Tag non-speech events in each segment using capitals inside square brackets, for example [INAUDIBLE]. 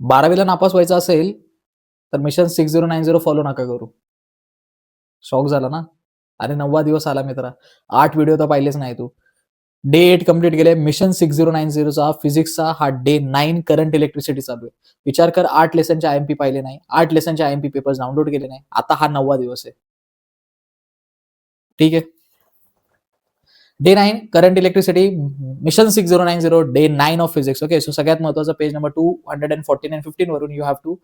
बारावीला नापास व्हायचं असेल तर mission six zero nine zero follow नका करू. शॉक झाला ना? अरे नववा दिवस आला मित्रा. आठ व्हिडिओ तर पाहिलेच नाही तू. डे एट कंप्लीट केले मिशन सिक्स झिरो नाईन झिरोचा फिजिक्सचा हा डे नाईन करंट इलेक्ट्रिसिटी चालू आहे. विचार कर आठ लेसनचे पी पाहिले नाही. आठ लेसनचे पी पेपर्स डाउनलोड केले नाही. आता हा नववा दिवस आहे. ठीक आहे? Day nine current electricity mission six zero nine zero day nine of physics okay so सगळ्यात महत्वाचं page number two hundred and fourteen and fifteen वरून you have to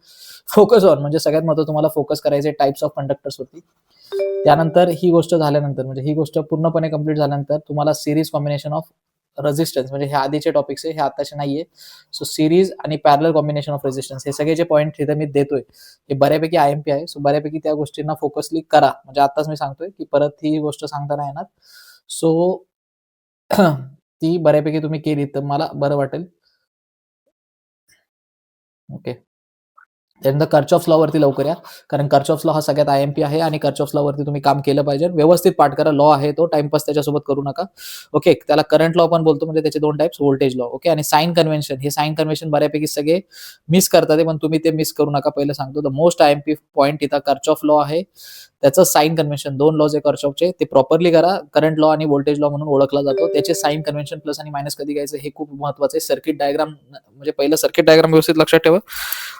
focus on म्हणजे सगळ्यात महत्त्वाचं तुम्हाला फोकस करायचे टाइप्स ऑफ कंडक्टर्स होती त्यानंतर ही गोष्ट झाल्यानंतर म्हणजे ही गोष्ट पूर्णपणे कंप्लीट झाल्यानंतर तुम्हाला सिरीज कॉम्बिनेशन ऑफ रेजिस्टन्स म्हणजे हे आधीचे टॉपिक्स आहे हे आताचे नाहीये. सो सिरीज आणि पॅरल कॉम्बिनेशन ऑफ रेजिस्टन्स हे सगळे जे पॉईंट तिथे मी देतोय हे बऱ्यापैकी आय एम पी आहे. सो बऱ्यापैकी त्या गोष्टींना फोकसली करा. म्हणजे आताच मी सांगतोय की परत ही गोष्ट सांगता नाही येणार. सो [CLEARS THROAT] ती बऱ्यापैकी तुम्ही केली तर मला बरं वाटेल. ओके. त्यानंतर कर्चऑफ लॉ वरती लवकर या. कारण कर्चऑफ लॉ हा सगळ्यात आय एम पी आहे आणि कर्चऑफ लॉ वरती तुम्ही काम केलं पाहिजे. व्यवस्थित पाठ करा लॉ आहे तो. टाइमपास त्याच्यासोबत करू नका. ओके त्याला करंट लॉ पण बोलतो म्हणजे त्याचे दोन टाइप्स व्होल्टेज लॉ ओके आणि साइन कन्व्हेन्शन हे साइन कन्व्हेन्शन बऱ्यापैकी सगळे मिस करतात पण तुम्ही ते मिस करू नका. पहिलं सांगतो. The most I M P point इथं कर्चऑफ लॉ आहे. त्याचं साईन कन्व्हेन्शन दोन लॉज आहे कर्चऑफचे ते प्रॉपरली करा. करंट लॉ आणि व्होल्टेज लॉ म्हणून ओळखला जातो. त्याचे साईन कन्व्हेन्शन प्लस आणि मायनस कधी घ्यायचं हे खूप महत्वाचं आहे. सर्किट डायग्राम म्हणजे पहिलं सर्किट डायग्राम व्यवस्थित लक्षात ठेवा.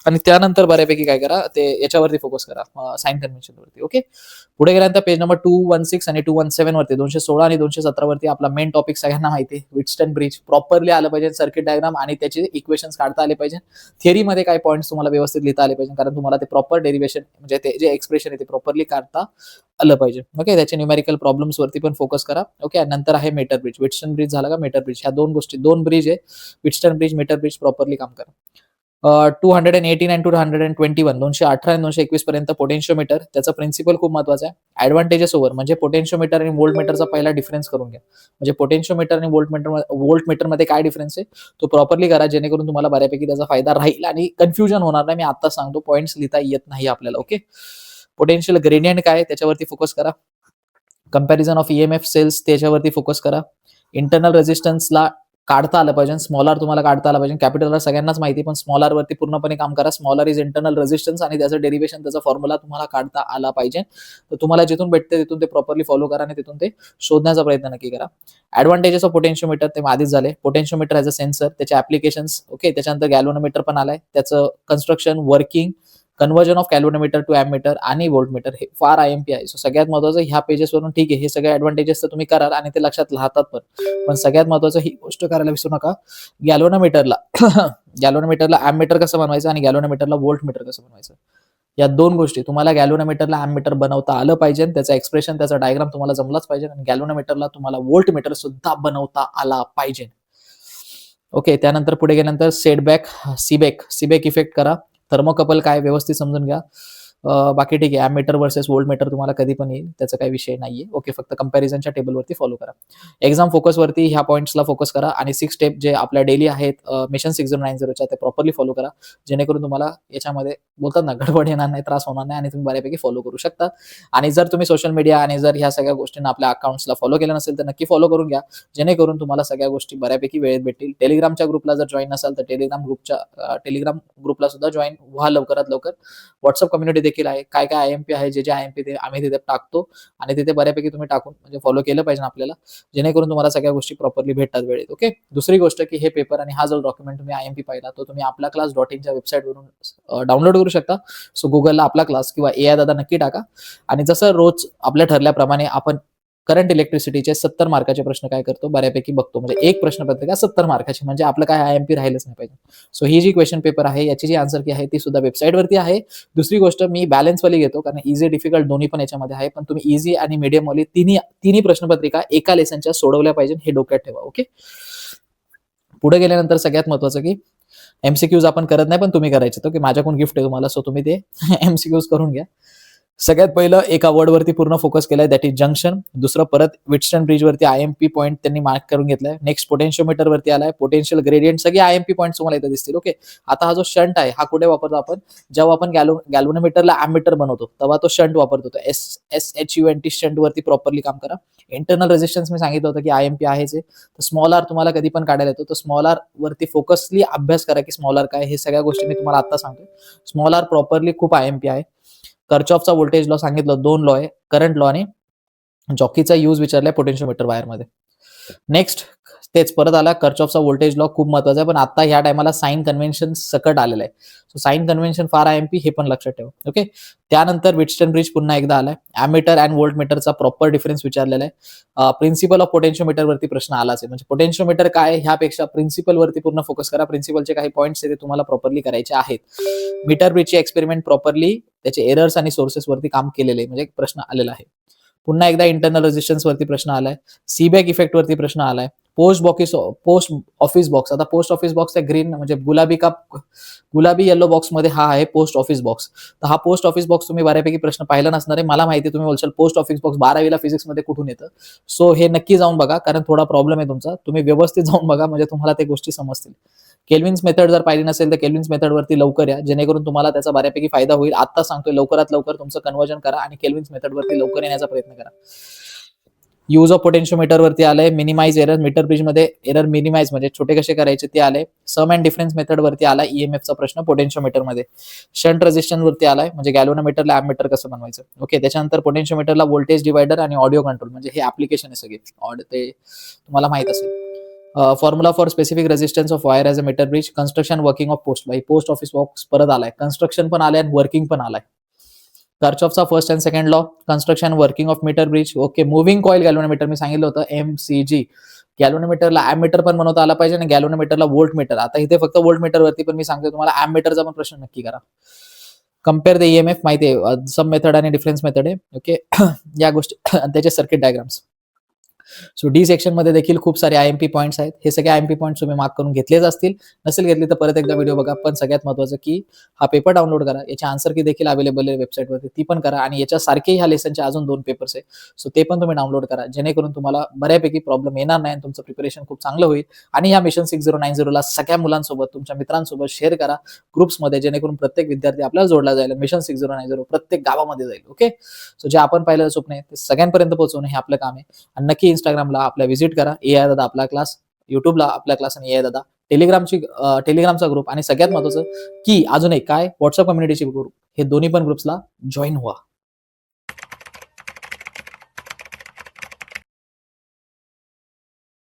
आणि त्यानंतर बऱ्यापैकी काय करा ते याच्यावरती फोकस करा साइन कन्व्हेन्शन वरती ओके पुढे गेल्यानंतर page number two one six आणि टू वन सेव्हन वरती दोनशे सोळा आणि दोनशे सतरा वरती आपला मेन टॉपिक सगळ्यांना माहिती विटस्टन ब्रिज प्रॉपरली आलं पाहिजे सर्किट डायग्राम आणि त्याचे इक्वेशन काढता आले पाहिजे. थिअरीमध्ये काय पॉईंट्स तुम्हाला व्यवस्थित लिहिता आले पाहिजे कारण तुम्हाला ते प्रॉपर डेरिव्हेशन म्हणजे ते जे एक्सप्रेशन आहे ते प्रॉपरली काढता आलं पाहिजे. ओके त्याचे न्यूमेरिकल प्रॉब्लेम्स वरती पण फोकस करा. ओके नंतर आहे मेटर ब्रिज विटस्टन ब्रिज झाला का? मेटर ब्रिज ह्या दोन गोष्टी दोन ब्रिज आहे. Wheatstone bridge meter bridge properly काम करा. Two hundred and eighteen and two hundred and twenty one दोनशे अठरा आणि दोनशे एकवीस पर्यंत पोटेन्शियोमीटर त्याचा प्रिन्सिपल खूप महत्त्वाचा आहे. ऍडव्हान्टेजेस ओव्हर म्हणजे पोटेन्शियोमीटर आणि वोल्ट मीटरचा पहिला डिफरन्स करून घ्या. म्हणजे पोटेन्शियोमीटर आणि वोल्ट मीटर वोल्ट मीटरमध्ये काय डिफरन्स आहे? तो प्रॉपरली करा जेणेकरून तुम्हाला बऱ्यापैकी त्याचा फायदा राहील आणि कन्फ्युजन होणार नाही. मी आता सांगतो पॉईंट्स लिहिता येत नाही आपल्याला ओके पोटेन्शियल ग्रेडियंट काय त्याच्यावरती फोकस करा. कंपॅरिझन ऑफ ईएमएफ सेल्स त्याच्यावरती फोकस करा. इंटरनल रेजिस्टन्सला काढता आलं पाहिजे स्मॉल आर तुम्हाला काढता आलं पाहिजे. कॅपिटलला सगळ्यांनाच माहिती पण स्मॉल आर वरती पूर्णपणे काम करा. Small R is internal resistance आणि त्याचं डेरिव्हेशन त्याचा फॉर्म्युला तुम्हाला काढता आला पाहिजे. तर तुम्हाला जिथून भेटते तिथून ते प्रॉपरली फॉलो करा आणि तिथून ते शोधण्याचा प्रयत्न नक्की करा. ऍडव्हान्टेजेस ऑफ पोटेन्शियोमीटर ते आधीच झाले. पोटेन्शियोमीटर ॲज अ सेन्सर त्याचे ऍप्लिकेशन्स ओके त्याच्यानंतर गॅलोनोमीटर पण आलाय. त्याचं construction working conversion of galvanometer to ammeter आणि वोल्टमीटर हे फार आय एम पी आहे. सो सगळ्यात महत्वाचं ह्या पेजेसवरून ठीक आहे हे सगळे ऍडव्हान्टेजेस तर तुम्ही कराल आणि ते लक्षात राहतात पण. पण सगळ्यात महत्वाचं ही गोष्ट करायला विसरू नका. गॅलोनोमीटरला [COUGHS] गॅलोनोमीटरला ॲमीटर कसं बनवायचं आणि गॅलोनोमीटरला वोल्टमीटर कसं बनवायचं? या दोन गोष्टी. तुम्हाला गॅलोनोमीटरला ॲमीटर बनवता आलं पाहिजे त्याचं एक्सप्रेशन त्याचा डायग्राम तुम्हाला जमलाच पाहिजे आणि गॅलोनोमीटरला तुम्हाला वोल्ट मीटर सुद्धा बनवता आला पाहिजे. ओके त्यानंतर पुढे गेल्यानंतर सेटबॅक सीबेक सीबेक इफेक्ट करा. थर्मोकपल काय व्यवस्थित समजून घ्या. बाकी ठीक आहे. ॲमीटर वर्सेस वोल्ट मीटर तुम्हाला कधी पण येईल. त्याचा काही विषय नाहीये. ओके फक्त कम्पॅरिझनच्या टेबलवरती फॉलो करा. एक्झाम फोकसवरती ह्या पॉईंट्सला फोकस करा आणि सिक्स स्टेप जे आपल्या डेली आहेत मिशन सिक्स झिरो नाईन झिरोच्या ते प्रॉपरली फॉलो करा. जेणेकरून तुम्हाला याच्यामध्ये बोलतात ना गडबड येणार नाही त्रास होणार नाही आणि तुम्ही बऱ्यापैकी फॉलो करू शकता. आणि जर तुम्ही सोशल मीडिया आणि जर ह्या सगळ्या गोष्टींना आपल्या अकाउंट्सला फॉलो केलं नसेल तर नक्की फॉलो करून घ्या. जेणेकरून तुम्हाला सगळ्या गोष्टी बऱ्यापैकी वेळेत भेटतील. टेलिग्रामच्या ग्रुपला जर जॉईन नसाल तर टेलिग्राम ग्रुपच्या टेलिग्राम ग्रुपला सुद्धा जॉईन व्हा लवकरात लवकर. व्हॉट्सअप कम्युनिटी देखील आहे काय काय आय एम पी आहे जे जे आय एम पी ते आम्ही तिथे टाकतो आणि तिथे बऱ्यापैकी तुम्ही टाकून म्हणजे फॉलो केलं पाहिजे आपल्याला जेणेकरून तुम्हाला सगळ्या गोष्टी प्रॉपरली भेटतात वेळेत ओके दुसरी गोष्ट की हे पेपर आणि हा जो डॉक्युमेंट तुम्ही आय एम पी पाहिला तो तुम्ही आपला क्लास डॉट इनच्या वेबसाईटवरून डाउनलोड करू शकता. सो गुगलला आपला क्लास किंवा ए आय दादा नक्की टाका. आणि जसं रोज आपल्या ठरल्याप्रमाणे आपण करंट इलेक्ट्रिसिटीचे सत्तर मार्काचे प्रश्न काय करतो? बऱ्यापैकी बघतो. म्हणजे एक प्रश्नपत्रिका सत्तर मार्काची म्हणजे आपलं काय आय एम पी राहिलंच नाही पाहिजे. सो ही जी क्वेश्चन पेपर आहे याची जी आन्सर की आहे ती सुद्धा वेबसाईटवरती आहे. दुसरी गोष्ट मी बॅलन्सवाली घेतो कारण इझी डिफिकल्ट दोन्ही पण याच्यामध्ये आहे. पण तुम्ही इझी आणि मीडियम वाली तिन्ही तिन्ही प्रश्नपत्रिका एका लेसनच्या सोडवल्या पाहिजे हे डोक्यात ठेवा ओके पुढे गेल्यानंतर सगळ्यात महत्वाचं की एमसीक्यूज आपण करत नाही पण तुम्ही करायचे तो की माझ्याकडून गिफ्ट आहे तुम्हाला सो तुम्ही ते [LAUGHS] एमसीक्यूज करून घ्या. सगळ्यात पहिलं एका वर्डवरती पूर्ण फोकस केलाय दॅट इज जंक्शन दुसरं परत विटस्टन ब्रिजवरती आय एम पी पॉईंट त्यांनी मार्क करून घेतलाय. नेक्स्ट पोटेन्शियोमीटर वरती आलाय. पोटेन्शियल ग्रेडियंट सगळे आय एम पी पॉईंट तुम्हाला इथे दिसतील ओके आता हा जो शंट आहे हा कुठे वापरतो आपण? जेव्हा आपण गॅलो गॅल्वोमीटरला ॲमीटर बनवतो तेव्हा तो शंट वापरतो. S S H U N T shunt वरती प्रॉपरली काम करा. इंटरनल रेजिस्टन्स मी सांगितलं होतं की आय एम पी आहे जे तर स्मॉल आर तुम्हाला कधी पण काढायला येतो. तर स्मॉल आर वरती फोकसली अभ्यास करा की स्मॉल आर काय हे सगळ्या गोष्टी मी तुम्हाला आता सांगतो स्मॉल आर प्रॉपरली खूप आय एम पी आहे. कर्चॉफचा व्होल्टेज लॉ सांगितलं दोन लॉ आहे करंट लॉ आणि जॉकीचा यूज विचारलाय पोटेन्शियोमीटर वायरमध्ये नेक्स्ट तेच परत आला कर्चॉफचा व्होल्टेज लॉ खूप महत्त्वाचा आहे पण आता ह्या टायमाला साईन कन्व्हेन्शन सकट आलेलं आहे. सो साईन कन्व्हेन्शन फार आय एम पी हे पण लक्षात ठेवा ओके त्यानंतर विटस्टन ब्रिज पुन्हा एकदा आलाय. ॲमीटर अँड वोल्ट मीटरचा प्रॉपर डिफरन्स विचारलेला आहे. प्रिन्सिपल ऑफ पोटेन्शियोमीटर वरती प्रश्न आलाच आहे. म्हणजे पोटेन्शियोमीटर काय ह्यापेक्षा प्रिन्सिपल वरती पूर्ण फोकस करा. प्रिन्सिपलचे काही पॉईंट्स ते तुम्हाला प्रॉपरली करायचे आहेत. मीटर ब्रिजची एक्सपेरिमेंट प्रॉपरली त्याचे एरर्स आणि सोर्सेस वरती काम केलेले म्हणजे एक प्रश्न आलेला आहे. पुन्हा एकदा इंटरनल रेजिस्टन्स वरती प्रश्न आलाय. सीबॅक इफेक्ट वरती प्रश्न आलाय. Post box post office box आता पोस्ट ऑफिस बॉक्स ग्रीन म्हणजे गुलाबी का गुलाबी येलो बॉक्समध्ये हा आहे पोस्ट ऑफिस बॉक्स तर हा पोस्ट ऑफिस बॉक्स तुम्ही बऱ्यापैकी प्रश्न पाहिला नसणार आहे. मला माहिती तुम्ही बोलशाल पोस्ट ऑफिस बॉक्स बारावीला फिजिक्समध्ये कुठून येतं. सो हे नक्की जाऊन बघा कारण थोडा प्रॉब्लेम आहे तुमचा. तुम्ही व्यवस्थित जाऊन बघा म्हणजे तुम्हाला ते गोष्टी समजतील. केल्विन्स मेथड जर पाहिली नसेल तर केल्विन्स मेथड वरती लवकर या. जेणेकरून तुम्हाला त्याचा बऱ्यापैकी फायदा होईल. आता सांगतोय लवकरात लवकर तुमचं कन्वर्जन करा आणि केल्विन्स मेथडवरती लवकर येण्याचा प्रयत्न करा. यूज ऑफ पोटेन्शियोमीटर वरती आलंय. मिनिमाइज एरर मीटर ब्रिजमध्ये एरर मिनिमाइज म्हणजे छोटे कसे करायचे ते आले सम अँड डिफरन्स मेथड वरती आला ईएमएफचा प्रश्न पोटेन्शियोमीटरमध्ये. शंट रेजिस्टन्स वरती आलाय म्हणजे गॅल्वोमीटरला मीटर कसं बनवायचं? ओके त्याच्यानंतर पोटेन्शियोमीटरला व्होल्टेज डिवायडर आणि ऑडिओ कंट्रोल म्हणजे हे ऍप्लिकेशन आहे सगळे. ऑड ते तुम्हाला माहीत असेल. Formula for specific resistance of wire as a meter bridge construction working of post post office box परत आलाय. कन्स्ट्रक्शन पण आलाय आणि वर्किंग पण आलाय. कर्चॉफचा first and second law construction working of meter bridge okay moving coil galvanometer मी सांगितलं होतं M C G गॅल्वोमीटरला मीटर पण बनवता आला पाहिजे आणि गॅलोनोमीटरला वोल्ट मीटर आता इथे फक्त वोल्ट मीटर वरती पण मी सांगतो तुम्हाला ॲमीटरचा पण प्रश्न नक्की करा. कंपेअर द ईएमएफ माहिती आहे सब मेथड आणि डिफरन्स मेथड आहे. ओके [COUGHS] या गोष्टी [COUGHS] त्याचे सर्किट डायग्राम्स सो डी सेक्शनमध्ये देखील खूप सारे आय एम पी पॉईंट्स आहेत. हे सगळे आय एम पी पॉईंट्स तुम्ही मार्क करून घेतलेच असतील. नसेल घेतली तर परत एकदा व्हिडिओ बघा. पण सगळ्यात महत्वाचं की हा पेपर डाउनलोड करा. याची आन्सर की देखील अवेलेबल आहे वेबसाईटवरती ती पण करा. आणि याच्यासारखे ह्या लेसनचे अजून दोन पेपर्स आहे. सो ते पण तुम्ही डाउनलोड करा. जेणेकरून तुम्हाला बऱ्यापैकी प्रॉब्लेम येणार नाही आणि तुमचं प्रिपरेशन खूप चांगलं होईल. आणि ह्या मिशन सिक्स झिरो नाईन झिरोला सगळ्या मुलांसोबत तुमच्या मित्रांसोबत शेअर करा. ग्रुप्समध्ये जेणेकरून प्रत्येक विद्यार्थी आपल्याला जोडला जाईल mission six zero nine zero प्रत्येक गावामध्ये जाईल. ओके सो जे आपण पाहिलेलं स्वप्न आहे ते सगळ्यांपर्यंत पोहोचवणं हे आपलं काम आहे. आणि नक्की इंस्टाग्रामला आपल्या व्हिजिट करा. ए आय दादा आपला क्लास युट्यूबला आपला क्लास आणि ए आय दादा. टेलिग्रामची टेलिग्रामचा ग्रुप आणि सगळ्यात महत्वाचं की अजून एक काय? व्हॉट्सअप कम्युनिटीची ग्रुप हे दोन्ही पण ग्रुप्सला जॉईन व्हा.